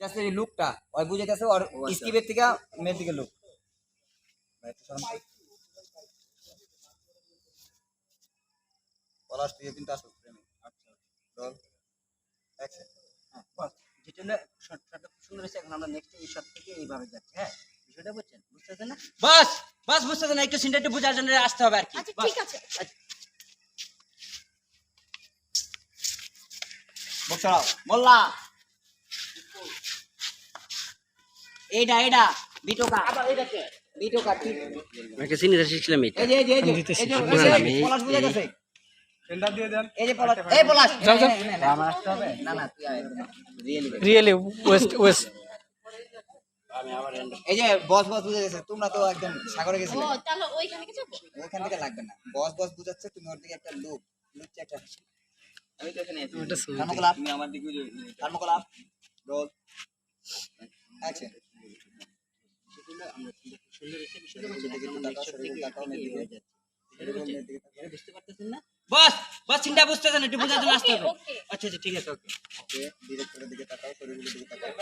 Just এই লুকটা ওই বুঝাইতেছে ওর আচ্ছা। স্কিপের থেকে মেয়ের দিকে লুক পলাশ তুই কিন্তু আসো প্রেমে। আচ্ছা। রোল অ্যাকশন বাস, যেটা হলো খুব সুন্দর হয়েছে এখন আমরা নেক্সট এই শর্ট থেকে এইভাবে যাচ্ছি হ্যাঁ? বিষয়টা বুঝছেন? বুঝতে না? বাস বাস বুঝতে না একটু সিনটা একটু বোঝার জন্য আসতে হবে আর কি। আচ্ছা ঠিক আছে। মুখ মোল্লা এইটা এইটা বিটোকা। বিটোকা ঠিক। আমাকে চিনি শিখছিলাম এটা এই যে এই যে এই যে আমি। সেন্টার দিয়ে দেন। এই যে পলাশ এই পলাশ। যাও, যাও। আমার আসতে হবে? না না তুই আয়। রিয়েলি রিয়েলি ওয়েস্ট ওয়েস্ট এই যে বস বস বুঝে গেছে। তোমরা তো একদম সাগরে ও তাহলে ওইখানে কি যাব ওইখান থেকে লাগবে না। বস বস বুঝাচ্ছে তুমি ওর দিকে একটা লুক লুকছে একটা হাসি আমি তো এখানে। থার্মোকলাপ তুমি আমার দিকে থার্মোকলাপ রোল সেগুলো আমরা সুন্দর বুঝতে পারতেছেন না বস বস চিন্তা বুঝতেছেন একটু বোঝার জন্য আসতে হবে। আচ্ছা আচ্ছা ঠিক আছে ওকে। ওকে ডিরেক্টরের দিকে তাকাও শরীরের দিকে তাকাও